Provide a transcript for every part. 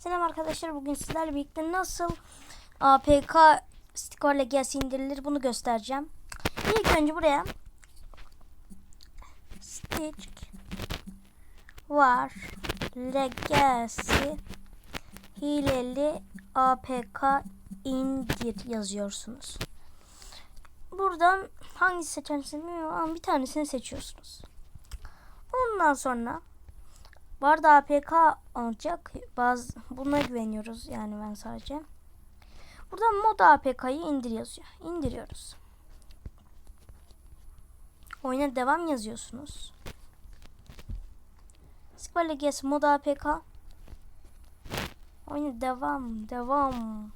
Selam arkadaşlar bugün sizlerle birlikte nasıl APK Sticker Legacy indirilir bunu göstereceğim. İlk önce buraya Stitch var Legacy hileli APK indir yazıyorsunuz. Buradan hangisi seçersiniz bilmiyorum ama bir tanesini seçiyorsunuz. Ondan sonra bu arada APK alacak. Bazı buna güveniyoruz yani ben sadece. Burada mod APK'yı indir yazıyor. İndiriyoruz. Oyuna devam yazıyorsunuz. Square Legacy mod APK. Oyuna devam, devam.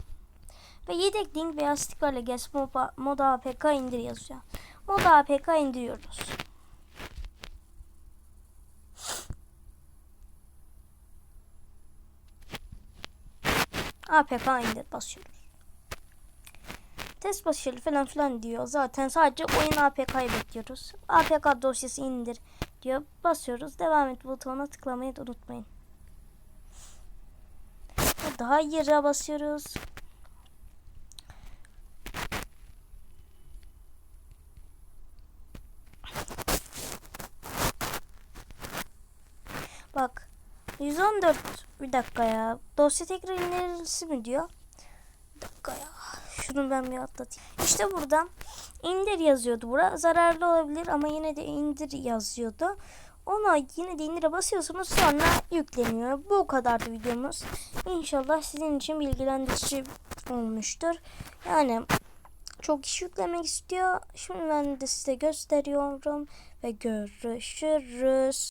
Ve yedek link veya Sticker Legacy mod APK indir yazıyor. Mod APK indiriyoruz. APK indir basıyoruz. Test başarılı falan filan diyor. Zaten sadece oyun APK'yı bekliyoruz. APK dosyası indir diyor. Basıyoruz. Devam et butonuna tıklamayı da unutmayın. Daha yere basıyoruz. Bak 114 bir dakika ya. Dosya tekrar indirilsi mi diyor? Bir dakika ya. Şunu ben bir atlatayım. İşte burada indir yazıyordu bura. Zararlı olabilir ama yine de indir yazıyordu. Ona yine de indire basıyorsunuz sonra yükleniyor. Bu kadardı videomuz. İnşallah sizin için bilgilendirici olmuştur. Yani çok kişi yüklemek istiyor. Şimdi ben de size gösteriyorum ve görüşürüz.